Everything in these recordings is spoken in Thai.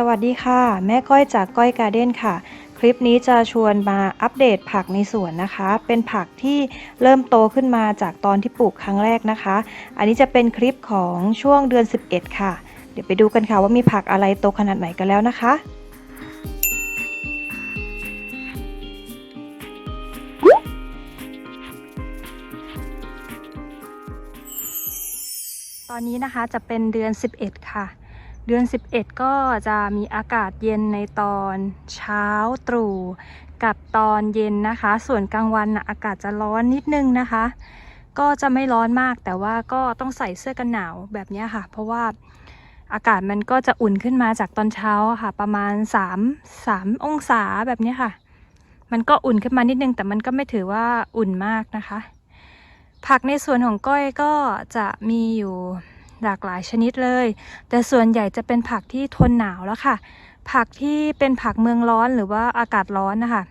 สวัสดีค่ะ แม่ก้อยจากก้อยการ์เด้นค่ะ คลิปนี้จะชวนมาอัปเดตผักในสวนนะคะ เป็นผักที่เริ่มโตขึ้นมาจากตอนที่ปลูกครั้งแรกนะคะ อันนี้จะเป็นคลิปของช่วงเดือน 11 ค่ะ เดี๋ยวไปดูกันค่ะว่ามีผักอะไรโตขนาดไหนกันแล้วนะคะตอนนี้นะคะจะเป็นเดือน 11 ค่ะ เดือน 11 ก็จะมีอากาศเย็นในตอนเช้าตรู่กับตอนเย็นนะคะ ส่วนกลางวันนะอากาศจะร้อนนิดนึงนะคะ ก็จะไม่ร้อนมากแต่ว่าก็ต้องใส่เสื้อกันหนาวแบบนี้ค่ะ เพราะว่าอากาศมันก็จะอุ่นขึ้นมาจากตอนเช้าค่ะ ประมาณ 3 3 องศาแบบนี้ค่ะ มันก็อุ่นขึ้นมานิดนึง แต่มันก็ไม่ถือว่าอุ่นมากนะคะ ผักในส่วนของก้อยก็จะมีอยู่ หลากหลายชนิดเลย แต่ส่วนใหญ่จะเป็นผักที่ทนหนาวแล้วค่ะ ผักที่เป็นผักเมืองร้อนหรือว่าอากาศร้อนนะคะ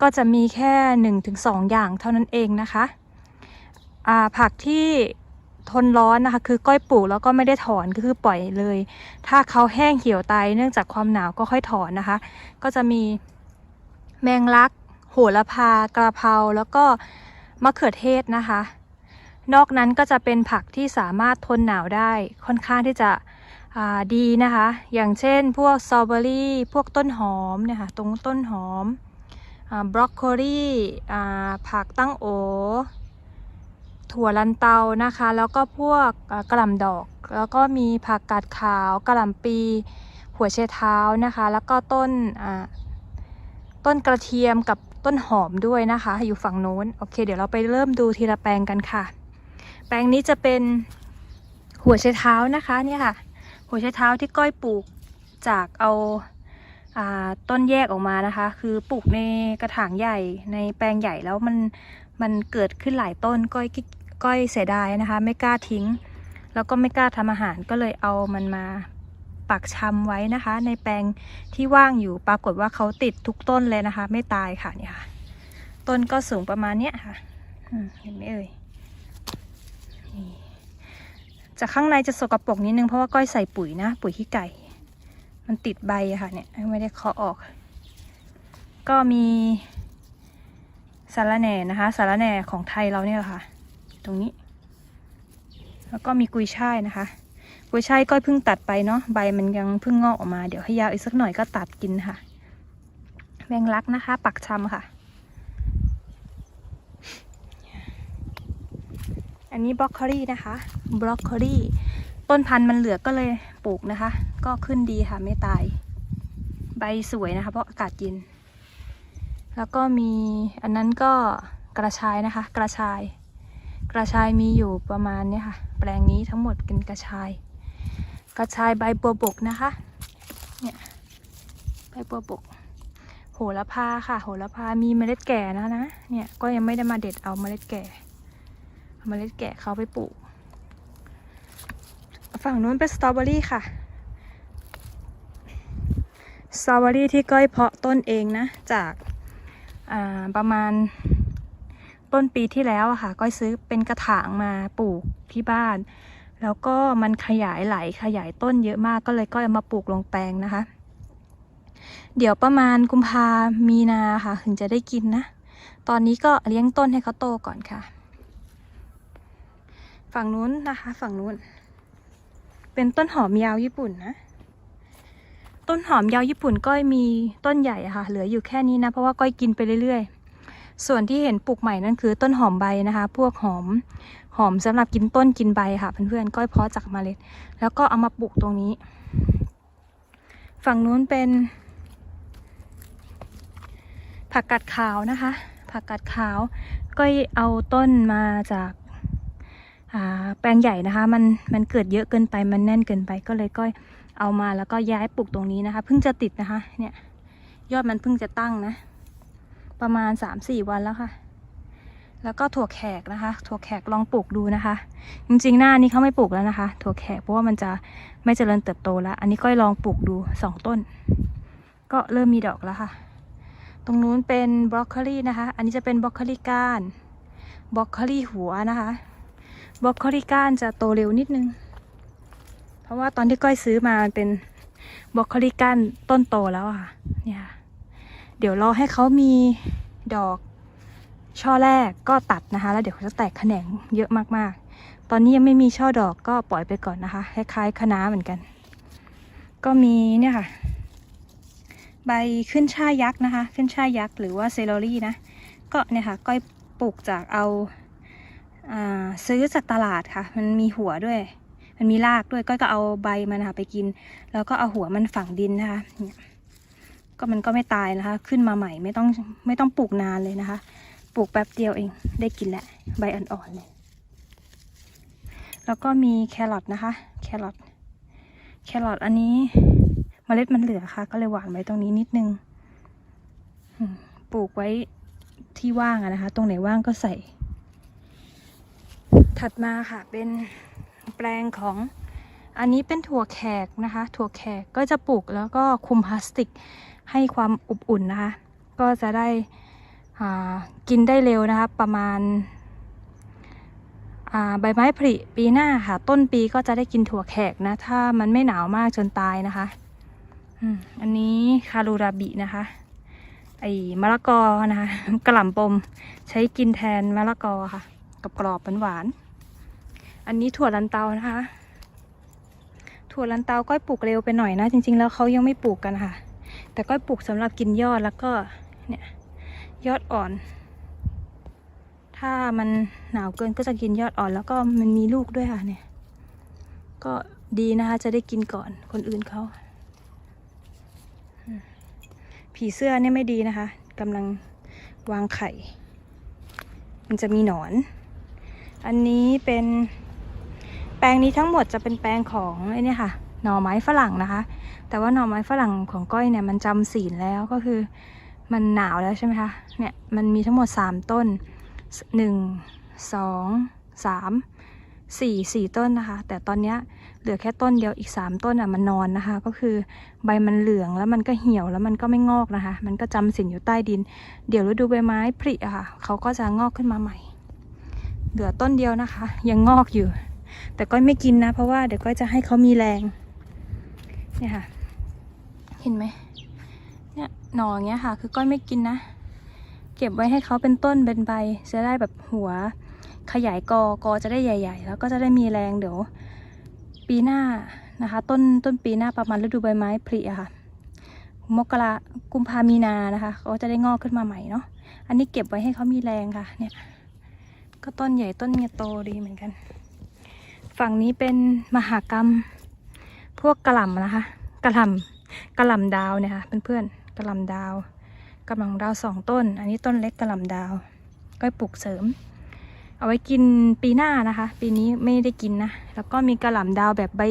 ก็จะมีแค่1นถึงสอย่างเท่านั้นเองนะคะอ่าผักที่ทนร้อนนะคะ คือก้อยปลูกแล้วก็ไม่ได้ถอนก็คือปล่อยเลย ถ้าเขาแห้งเหี่ยวตายเนื่องจากความหนาวก็ค่อยถอนนะคะ ก็จะมีแมงลัก โหระพากระเพราแล้วก็มะเขือเทศนะคะ นอกนั้นก็จะเป็นผักที่สามารถทนหนาวได้ค่อนข้างที่จะดีนะคะ อย่างเช่นพวกสตรอเบอรี่ พวกต้นหอมเนี่ยค่ะ ตรงต้นหอมบรอกโคลีผักตั้งโอ ถั่วลันเตานะคะ แล้วก็พวกกระหล่ำดอก แล้วก็มีผักกาดขาวกระหล่ำปี หัวไชเท้านะคะ แล้วก็ต้นต้นกระเทียมกับต้นหอมด้วยนะคะ อยู่ฝั่งโน้น โอเค เดี๋ยวเราไปเริ่มดูทีละแปลงกันค่ะ แปลงนี้จะเป็นหัวไชเท้านะคะเนี่ยค่ะ หัวไชเท้าที่ก้อยปลูกจากเอาอาต้นแยกออกมานะคะ คือปลูกในกระถางใหญ่ในแปลงใหญ่แล้วมันมันเกิดขึ้นหลายต้นก้อยก้อยเสียดายนะคะ ไม่กล้าทิ้ง แล้วก็ไม่กล้าทำอาหารก็เลยเอามันมาปักชำไว้นะคะ ในแปลงที่ว่างอยู่ปรากฏว่าเขาติดทุกต้นเลยนะคะ ไม่ตายค่ะเนี่ยค่ะ ต้นก็สูงประมาณเนี้ยค่ะเห็นไหมเอ่ย จากข้างในจะสกรปรกนิดนึงเพราะว่าก้อยใส่ปุ๋ยนะ ปุ๋ยขี้ไก่ มันติดใบอะค่ะเนี่ยไม่ได้เคาะออก ก็มีสารแหน่นะคะสารแหน่ของไทยเราเนี่ยแหละค่ะ ตรงนี้ แล้วก็มีกุยช่ายนะคะ กุยช่ายก้อยเพิ่งตัดไปเนาะใบมันยังเพิ่งงอกออกมาเดี๋ยวให้ยาวอีกสักหน่อยก็ตัดกินค่ะแมงลักนะคะ ปักชำค่ะ อันนี้บรอกโคลีนะคะบรอกโคลีต้นพันธุ์มันเหลือก็เลยปลูกนะคะ ก็ขึ้นดีค่ะไม่ตาย ใบสวยนะคะ เพราะอากาศเย็น แล้วก็มีอันนั้นก็กระชายนะคะ กระชาย กระชายมีอยู่ประมาณนี้ค่ะ แปลงนี้ทั้งหมดเป็นกระชาย กระชายใบบัวบกนะคะ เนี่ยใบบัวบก โหระพาค่ะ โหระพามีเมล็ดแก่นะนะ เนี่ยก็ยังไม่ได้มาเด็ดเอาเมล็ดแก่ เมล็ดแกะเขาไปปลูก ฝั่งนู้นเป็นสตรอเบอรี่ค่ะ สตรอเบอรี่ที่ก้อยเพาะต้นเองนะ จากาประมาณต้นปีที่แล้วอะค่ะ ก้อยซื้อเป็นกระถางมาปลูกที่บ้าน แล้วก็มันขยายไหลขยายต้นเยอะมากก็เลยก้อยมาปลูกลงแปลงนะคะ เดี๋ยวประมาณกุมภามีนาค่ะ ถึงจะได้กินนะ ตอนนี้ก็เลี้ยงต้นให้เขาโตก่อนค่ะ ฝั่งนู้นนะคะ ฝั่งนู้น เป็นต้นหอมยาวญี่ปุ่นนะ ต้นหอมยาวญี่ปุ่นก้อยมีต้นใหญ่ค่ะ เหลืออยู่แค่นี้นะ เพราะว่าก้อยกินไปเรื่อยๆ ส่วนที่เห็นปลูกใหม่นั่นคือต้นหอมใบนะคะ พวกหอมหอมสำหรับกินต้นกินใบค่ะเพื่อนๆก้อยเพาะจากเมล็ด แล้วก็เอามาปลูกตรงนี้ ฝั่งนู้นเป็น ผักกาดขาวนะคะ ผักกาดขาวก้อยเอาต้นมาจาก แปลงใหญ่นะคะ มันมันเกิดเยอะเกินไปมันแน่นเกินไปก็เลยก็เอามาแล้วก็ย้ายปลูกตรงนี้นะคะ เพิ่งจะติดนะคะเนี่ยยอดมันเพิ่งจะตั้งนะ ประมาณสามสี่วันแล้วค่ะ แล้วก็ถั่วแขกนะคะ ถั่วแขกลองปลูกดูนะคะ จริงๆหน้านี้เขาไม่ปลูกแล้วนะคะ ถั่วแขกเพราะว่ามันจะไม่เจริญเติบโตแล้ว อันนี้ก็ลองปลูกดูสองต้น ก็เริ่มมีดอกแล้วค่ะ ตรงนู้นเป็นบรอกโคลีนะคะ อันนี้จะเป็นบรอกโคลีก้านบรอกโคลีหัวนะคะ บรอกโคลีก้านจะโตเร็วนิดนึง เพราะว่าตอนที่ก้อยซื้อมามันเป็นบรอกโคลีก้านต้นโตแล้วค่ะ เนี่ยเดี๋ยวรอให้เขามีดอกช่อแรกก็ตัดนะคะ แล้วเดี๋ยวเขาจะแตกแขนงเยอะมากๆ ตอนนี้ยังไม่มีช่อดอกก็ปล่อยไปก่อนนะคะ คล้ายๆคะน้าเหมือนกัน ก็มีเนี่ยค่ะ ใบขึ้นช่ายักษ์นะคะ ขึ้นช่ายักษ์หรือว่าเซลลรี่นะ ก็เนี่ยค่ะ ก้อยปลูกจากเอา ซื้อจากตลาดค่ะ มันมีหัวด้วย มันมีรากด้วย ก้อยก็เอาใบมันนะคะไปกิน แล้วก็เอาหัวมันฝังดินนะคะเนี่ยก็มันก็ไม่ตายนะคะ ขึ้นมาใหม่ไม่ต้องไม่ต้องปลูกนานเลยนะคะ ปลูกแป๊บเดียวเองได้กินแหละใบอ่อนๆเลย แล้วก็มีแครอทนะคะ แครอท แครอทอันนี้เมล็ดมันเหลือค่ะ ก็เลยหว่านไว้ตรงนี้นิดนึง ปลูกไว้ที่ว่างอะนะคะ ตรงไหนว่างก็ใส่ ถัดมาค่ะเป็นแปลงของอันนี้เป็นถั่วแขกนะคะ ถั่วแขกก็จะปลูกแล้วก็คุมพลาสติกให้ความอบอุ่นนะคะ ก็จะได้กินได้เร็วนะคะ ประมาณาใบไม้ผลิปีหน้าค่ะ ต้นปีก็จะได้กินถั่วแขกนะ ถ้ามันไม่หนาวมากจนตายนะคะอันนี้คารูราบินะคะไอ้มะละกอนะคะกระหล่ำปมใช้กินแทนมะละกอค่ะ กับกรอบหวานๆอันนี้ถั่วลันเตานะคะ ถั่วลันเตาก้อยปลูกเร็วไปหน่อยนะ จริง ๆ แล้วเขายังไม่ปลูกกันค่ะ แต่ก้อยปลูกสำหรับกินยอดแล้วก็เนี่ยยอดอ่อน ถ้ามันหนาวเกินก็จะกินยอดอ่อน แล้วก็มันมีลูกด้วยค่ะเนี่ย ก็ดีนะคะจะได้กินก่อนคนอื่นเขาผีเสื้อเนี่ยไม่ดีนะคะกำลังวางไข่ มันจะมีหนอน อันนี้เป็นแปลงนี้ทั้งหมดจะเป็นแปลงของไอ้นี่ค่ะ หน่อไม้ฝรั่งนะคะ แต่ว่าหน่อไม้ฝรั่งของก้อยเนี่ยมันจำศีลแล้วก็คือมันหนาวแล้วใช่ไหมคะ เนี่ยมันมีทั้งหมดสามต้นหนึ่งสองสามสี่สี่ต้นนะคะ แต่ตอนนี้เหลือแค่ต้นเดียวอีกสามต้นอะมันนอนนะคะ ก็คือใบมันเหลืองแล้วมันก็เหี่ยวแล้วมันก็ไม่งอกนะคะ มันก็จำศีลอยู่ใต้ดิน เดี๋ยวฤดูใบไม้ผลิอะค่ะ เขาก็จะงอกขึ้นมาใหม่ เหลือต้นเดียวนะคะ ยังงอกอยู่ แต่ก้อยไม่กินนะ เพราะว่าเดี๋ยวก้อยจะให้เขามีแรงเนี่ยค่ะ เห็นไหมเนี่ยหน่ออย่างเงี้ยค่ะ คือก้อยไม่กินนะ เก็บไว้ให้เขาเป็นต้นเป็นใบจะได้แบบหัว ขยายกอกอจะได้ใหญ่ ๆ แล้วก็จะได้มีแรงเดี๋ยว ปีหน้านะคะ ต้นต้นปีหน้าประมาณฤดูใบไม้ผลิอะค่ะมกรากุมภามีนานะคะเขาจะได้งอกขึ้นมาใหม่เนาะอันนี้เก็บไว้ให้เขามีแรงค่ะเนี่ย ก็ต้นใหญ่ต้นเนียโตดีเหมือนกัน ฝั่งนี้เป็นมหากรรม พวกกระหล่ำนะคะกระหล่ำกระหล่ำดาวเนี่ยค่ะเพื่อนๆกระหล่ำดาวกระหล่ำดาวสองต้น อันนี้ต้นเล็กกระหล่ำดาว ก็ปลูกเสริม เอาไว้กินปีหน้านะคะ ปีนี้ไม่ได้กินนะ แล้วก็มีกระหล่ำดาวแบบใบ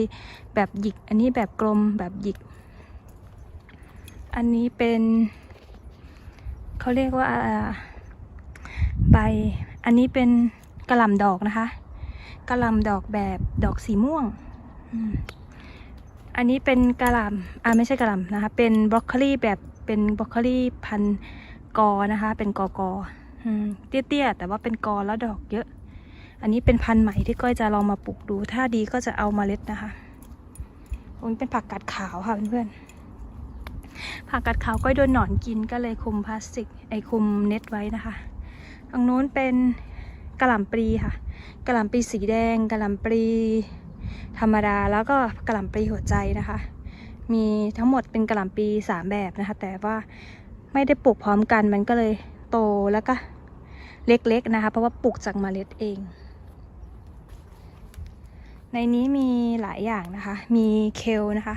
แบบหยิก อันนี้แบบกลมแบบหยิก อันนี้เป็นเขาเรียกว่าใบ อันนี้เป็นกระลำดอกนะคะกระลำดอกแบบดอกสีม่วง อันนี้เป็นกระลำอ่าไม่ใช่กระลำนะคะ เป็นบรอกโคลีแบบเป็นบรอกโคลีพันกอนะคะ เป็นกอกอเตี้ยๆแต่ว่าเป็นกอแล้วดอกเยอะ อันนี้เป็นพันธุ์ใหม่ที่ก้อยจะลองมาปลูกดู ถ้าดีก็จะเอามาเล็ดนะคะอันนี้เป็นผักกาดขาวค่ะเพื่อนๆผักกาดขาวก้อยโดนหนอนกินก็เลยคุมพลาสติกไอคุมเน็ตไว้นะคะ ตรงนู้นเป็นกระหล่ำปลีค่ะ กระหล่ำปลีสีแดงกระหล่ำปลีธรรมดาแล้วก็กระหล่ำปลีหัวใจนะคะ มีทั้งหมดเป็นกระหล่ำปลีสามแบบนะคะ แต่ว่าไม่ได้ปลูกพร้อมกันมันก็เลยโตแล้วก็เล็กๆนะคะ เพราะว่าปลูกจากเมล็ดเอง ในนี้มีหลายอย่างนะคะ มีเคลนะคะ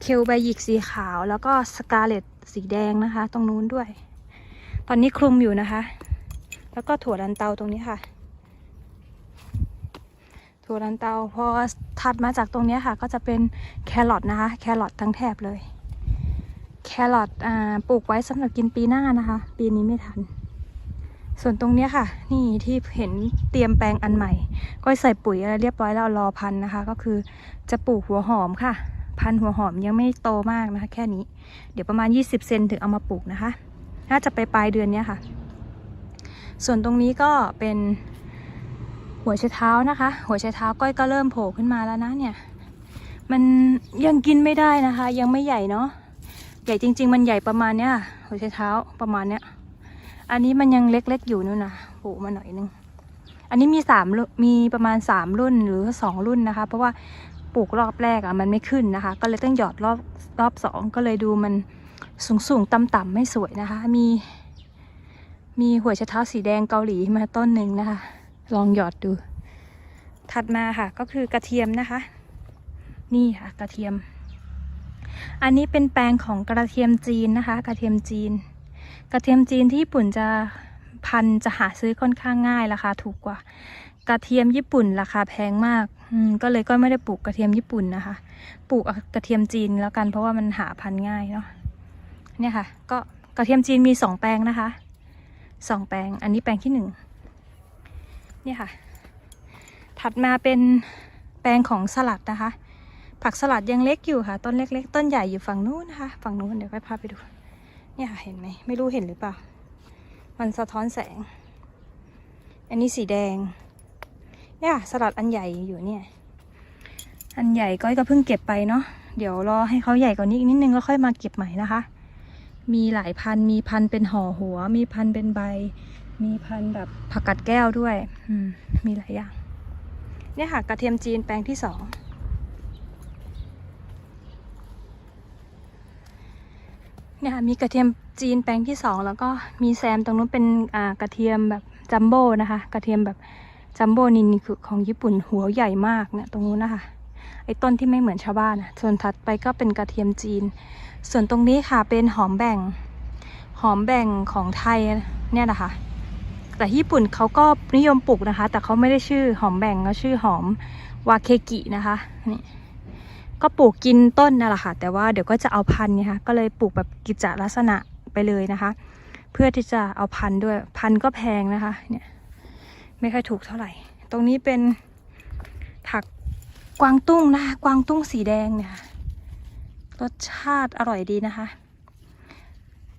เคลใบหยิกสีขาวแล้วก็สกาเลตสีแดงนะคะ ตรงนู้นด้วย ตอนนี้คลุมอยู่นะคะ แล้วก็ถั่วลันเตาตรงนี้ค่ะ ถั่วลันเตาพอถัดมาจากตรงนี้ค่ะ ก็จะเป็นแครอทนะคะ แครอททั้งแถบเลย แครอทปลูกไว้สำหรับกินปีหน้านะคะ ปีนี้ไม่ทัน ส่วนตรงนี้ค่ะ นี่ที่เห็นเตรียมแปลงอันใหม่ ก็ใส่ปุ๋ยอะไรเรียบร้อยแล้วรอพันนะคะ ก็คือจะปลูกหัวหอมค่ะ พันหัวหอมยังไม่โตมากนะคะ แค่นี้ เดี๋ยวประมาณ 20 เซนถึงเอามาปลูกนะคะ น่าจะไปปลายเดือนนี้ค่ะ ส่วนตรงนี้ก็เป็นหัวไชเท้านะคะ หัวไชเท้าก้อยก็เริ่มโผล่ขึ้นมาแล้วนะเนี่ย มันยังกินไม่ได้นะคะ ยังไม่ใหญ่เนาะใหญ่จริง ๆ มันใหญ่ประมาณเนี้ยหัวไชเท้าประมาณเนี้ยอันนี้มันยังเล็กๆอยู่นู่นนะปลูกมาหน่อยนึงอันนี้มีสามมีประมาณสามรุ่นหรือสองรุ่นนะคะ เพราะว่าปลูกรอบแรกอะ่ะมันไม่ขึ้นนะคะ ก็เลยต้องหยอดรอบรอบสองก็เลยดูมันสูงสูงต่ำต่ำๆไม่สวยนะคะ มี มีหัวไชเท้าสีแดงเกาหลีมาต้นหนึ่งนะคะ ลองหยอดดู ถัดมาค่ะก็คือกระเทียมนะคะ นี่ค่ะกระเทียม อันนี้เป็นแปลงของกระเทียมจีนนะคะ กระเทียมจีน กระเทียมจีนที่ญี่ปุ่นจะพันจะหาซื้อค่อนข้างง่ายราคาถูกกว่า กระเทียมญี่ปุ่นราคาแพงมากมก็เลยก็ไม่ได้ปลูกกระเทียมญี่ปุ่นนะคะ ปลูกกระเทียมจีนแล้วกันเพราะว่ามันหาพันง่ายเนาะเนี่ยค่ะ ก็กระเทียมจีนมีสองแปลงนะคะ สองแปลง อันนี้แปลงที่หนึ่งเนี่ยค่ะ ถัดมาเป็นแปลงของสลัดนะคะ ผักสลัดยังเล็กอยู่ค่ะ ต้นเล็ก ๆ ต้นใหญ่อยู่ฝั่งนู้นนะคะ ฝั่งนู้นเดี๋ยวค่อยพาไปดู เนี่ยค่ะ เห็นไหม ไม่รู้เห็นหรือเปล่า มันสะท้อนแสง อันนี้สีแดง เนี่ย สลัดอันใหญ่อยู่เนี่ย อันใหญ่ก้อยก็เพิ่งเก็บไปเนาะ เดี๋ยวรอให้เขาใหญ่กว่านี้อีกนิดนึงแล้วค่อยมาเก็บใหม่นะคะ มีหลายพันธุ์มีพันธุ์เป็นห่อหัว มีพันธุ์เป็นใบ มีพันธุ์แบบผักกัดแก้วด้วยอืมมีหลายอย่าง เนี่ยค่ะกระเทียมจีนแปลงที่สองเนี่ยค่ะมีกระเทียมจีนแปลงที่สองแล้วก็มีแซมตรงนู้นเป็นอ่ากระเทียมแบบจัมโบ้นะคะ กระเทียมแบบจัมโบ้นินนิคือของญี่ปุ่นหัวใหญ่มากเนี่ยตรงนู้นนะคะไอ้ต้นที่ไม่เหมือนชาวบ้านนะส่วนถัดไปก็เป็นกระเทียมจีน ส่วนตรงนี้ค่ะเป็นหอมแบ่ง หอมแบ่งของไทยเนี่ยนะคะ แต่ญี่ปุ่นเขาก็นิยมปลูกนะคะ แต่เขาไม่ได้ชื่อหอมแบ่งเขาชื่อหอมวาเคกินะคะนี่ก็ปลูกกินต้นนั่นแหละค่ะ แต่ว่าเดี๋ยวก็จะเอาพันธุ์เนี่ยค่ะก็เลยปลูกแบบกิจลักษณะไปเลยนะคะ เพื่อที่จะเอาพันธุ์ด้วยพันธุ์ก็แพงนะคะเนี่ยไม่ค่อยถูกเท่าไหร่ ตรงนี้เป็นผักกวางตุ้งนะคะกวางตุ้งสีแดงเนี่ย รสชาติอร่อยดีนะคะ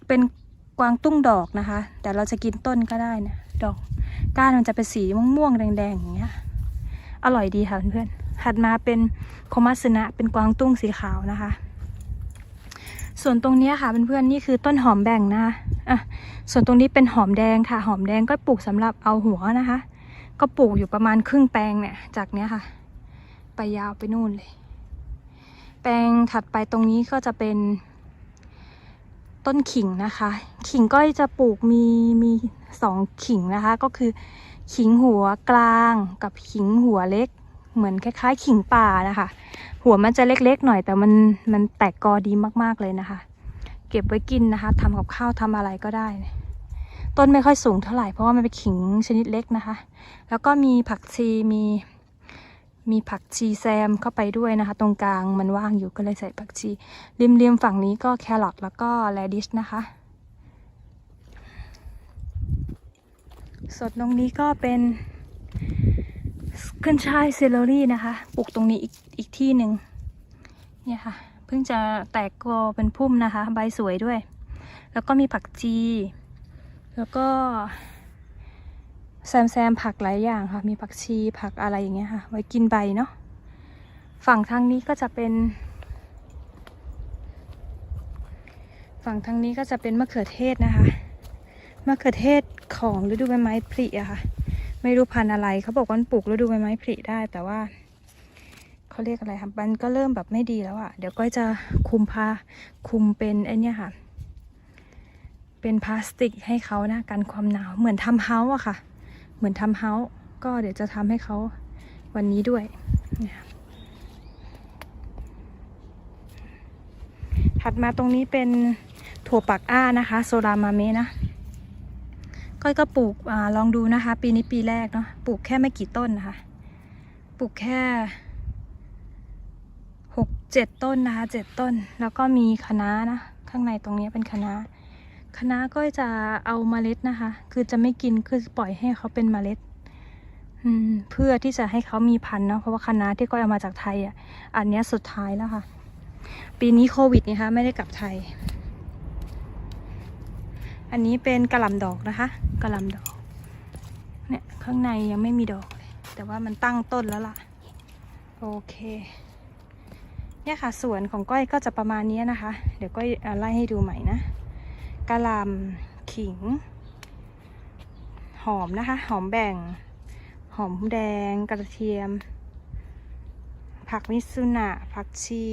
เป็นกวางตุ้งดอกนะคะ แต่เราจะกินต้นก็ได้นี่ยดอกก้านมันจะเป็นสีม่วงๆแดงๆอย่างเงี้ย อร่อยดีค่ะเพื่อนๆถัดมาเป็นโคมัสนะเป็นกวางตุ้งสีขาวนะคะ ส่วนตรงนี้ค่ะเพื่อนๆนี่คือต้นหอมแบ่งนะคะอะส่วนตรงนี้เป็นหอมแดงค่ะ หอมแดงก็ปลูกสำหรับเอาหัวนะคะ ก็ปลูกอยู่ประมาณครึ่งแปลงเนี่ยจากเนี้ยค่ะ ไปยาวไปนู่นเลย แปลงถัดไปตรงนี้ก็จะเป็นต้นขิงนะคะ ขิงก็จะปลูกมีมีสองขิงนะคะ ก็คือขิงหัวกลางกับขิงหัวเล็ก เหมือนคล้าย ๆ ขิงป่านะคะ หัวมันจะเล็กๆหน่อยแต่มันมันแตกกอดีมากๆเลยนะคะ เก็บไว้กินนะคะทำกับข้าวทำอะไรก็ได้ ต้นไม่ค่อยสูงเท่าไหร่เพราะว่ามันเป็นขิงชนิดเล็กนะคะ แล้วก็มีผักชีมี มีผักชีแซมเข้าไปด้วยนะคะ ตรงกลางมันว่างอยู่ก็เลยใส่ผักชี ริมๆฝั่งนี้ก็แครอทแล้วก็แรดิชนะคะส่วนตรงนี้ก็เป็นขึ้นช่ายเซเลอรี่นะคะ ปลูกตรงนี้อีกอีกที่หนึ่งเนี่ยค่ะ เพิ่งจะแตกกอเป็นพุ่มนะคะ ใบสวยด้วย แล้วก็มีผักจีแล้วก็ แซมแซมผักหลายอย่างค่ะ มีผักชีผักอะไรอย่างเงี้ยค่ะ ไว้กินใบเนาะฝั่งทางนี้ก็จะเป็น ฝั่งทางนี้ก็จะเป็นมะเขือเทศนะคะมะเขือเทศของฤดูใบไม้ผลิอะค่ะ ไม่รู้พันธุ์อะไรเขาบอกว่ามันปลูกฤดูใบไม้ผลิได้ แต่ว่าเขาเรียกอะไรคะมันก็เริ่มแบบไม่ดีแล้วอะเดี๋ยวก็จะคุมพาคุมเป็นไอเนี่ยค่ะ เป็นพลาสติกให้เขานะกันความหนาวเหมือนทำเฮาส์อะค่ะ เหมือนทำเฮาส์ก็เดี๋ยวจะทำให้เขาวันนี้ด้วยเนี่ยถัดมาตรงนี้เป็นถั่วปักอ้านะคะ โซรามาเมนะก้อยก็ปลูกอลองดูนะคะ ปีนี้ปีแรกเนาะปลูกแค่ไม่กี่ต้นนะคะ ปลูกแค่หกเจ็ดต้นนะคะเจ็ดต้น แล้วก็มีคะน้านะ ข้างในตรงนี้เป็นคะน้า คณะก็จะเอาเมล็ดนะคะ คือจะไม่กินคือปล่อยให้เขาเป็นเมล็ดเพื่อที่จะให้เขามีพันธุ์เนาะเพราะว่าคณะที่ก้อยเอามาจากไทยอะ อันเนี้ยสุดท้ายแล้วค่ะ ปีนี้โควิดนะคะไม่ได้กลับไทย อันนี้เป็นกระหล่ำดอกนะคะกระหล่ำดอก เนี่ยข้างในยังไม่มีดอกเลยแต่ว่ามันตั้งต้นแล้วล่ะ โอเคเนี่ยค่ะสวนของก้อยก็จะประมาณนี้นะคะ เดี๋ยวก้อยไล่ให้ดูใหม่นะ กะหล่ำขิง หอมนะคะ หอมแบ่ง หอมแดงกระเทียม ผักมิซุนะผักชี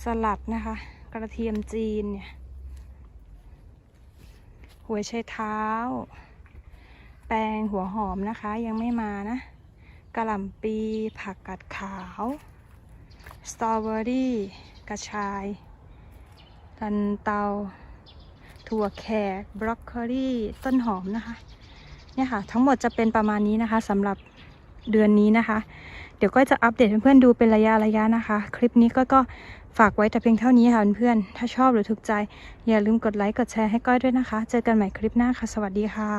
สลัดนะคะ กระเทียมจีนเนี่ยหัวไชเท้า แปงหัวหอมนะคะยังไม่มานะกะหล่ำปีผักกัดขาวสตรอเบอรี่ กระชายตันเตา ถั่วแขกบรอกโคลีต้นหอมนะคะ เนี่ยค่ะ ทั้งหมดจะเป็นประมาณนี้นะคะสำหรับเดือนนี้นะคะ เดี๋ยวก็จะอัปเดตให้เพื่อนๆดูเป็นระยะระยะนะคะ คลิปนี้ก็ก็ฝากไว้แต่เพียงเท่านี้ค่ะเพื่อนๆถ้าชอบหรือถูกใจ อย่าลืมกดไลค์กดแชร์ให้ก้อยด้วยนะคะ เจอกันใหม่คลิปหน้าค่ะ สวัสดีค่ะ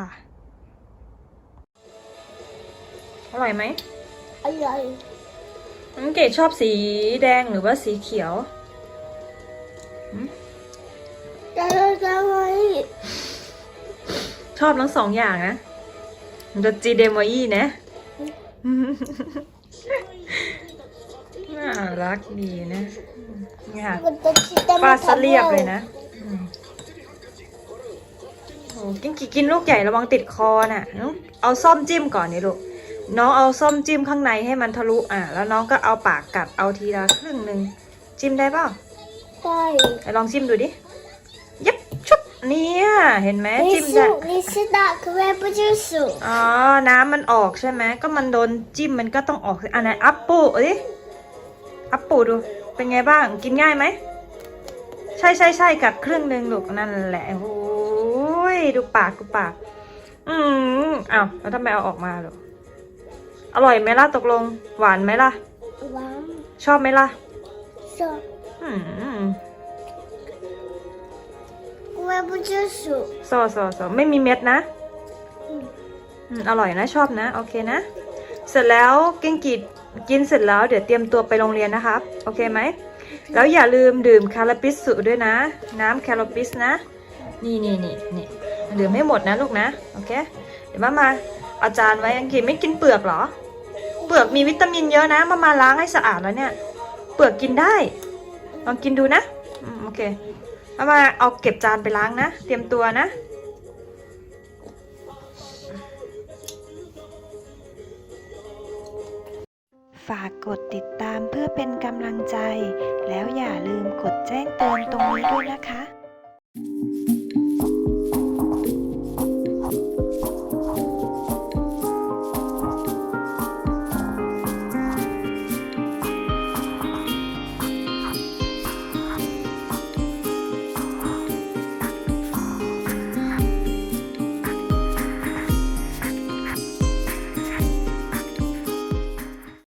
อร่อยไหมอร่อยน้องเกดชอบสีแดงหรือว่าสีเขียว ชอบทั้งสองอย่างนะดจีเดมอยนะ น่ารักดีนะนี่ค่ะมันจะคิดได้ปลาสเลียบเลยนะอืมโอ้กินกี่กินลูกใหญ่ระวังติดคอน่ะน้องเอาส้อมจิ้มก่อนนี่ลูก น้องเอาส้มจิ้มข้างในให้มันทะลุอะ แล้วน้องก็เอาปากกัดเอาทีละครึ่งหนึ่งจิ้มได้เปล่าใช่ไหนลองจิ้มดูดิยับชุบ เนี่ยเห็นไหมจิ้มจะนี่สุดาคือแม่ปุจูสุอ๋อ น้ำมันออกใช่ไหมก็มันโดนจิ้มมันก็ต้องออกอันไหนอัปปูเอ้ยอัปปูดู เป็นไงบ้างกินง่ายไหมใช่ใช่ใช่กัดครึ่งหนึ่งลูกนั่นแหละโอ้ยดูปากกูปาก อืมอ้าวแล้วทำไมเอาออกมาลูกอร่อยไหมล่ะตกลง หวานไหมล่ะ หวาน ชอบไหมล่ะ ชอบอืม 不就是 โซโซโซไม่มีเม็ดนะ อืมอร่อยนะชอบนะ โอเคนะ เสร็จแล้วกิ้งกีดกินเสร็จแล้วเดี๋ยวเตรียมตัวไปโรงเรียนนะครับ โอเคไหม แล้วอย่าลืมดื่มคาราปิสสุด้วยนะ น้ำคาราปิสนะ นี่นี่นี่นี่ดื่มให้หมดนะลูกนะ โอเค เดี๋ยวมามาเอาจารย์ไว้อังกฤษไม่กินเปลือกเหรอ เปลือกมีวิตามินเยอะนะ มามาล้างให้สะอาดแล้วเนี่ย เปลือกกินได้ ลองกินดูนะอืมโอเค มามาเอาเก็บจานไปล้างนะ เตรียมตัวนะ ฝากกดติดตามเพื่อเป็นกำลังใจ แล้วอย่าลืมกดแจ้งเตือนตรงนี้ด้วยนะคะ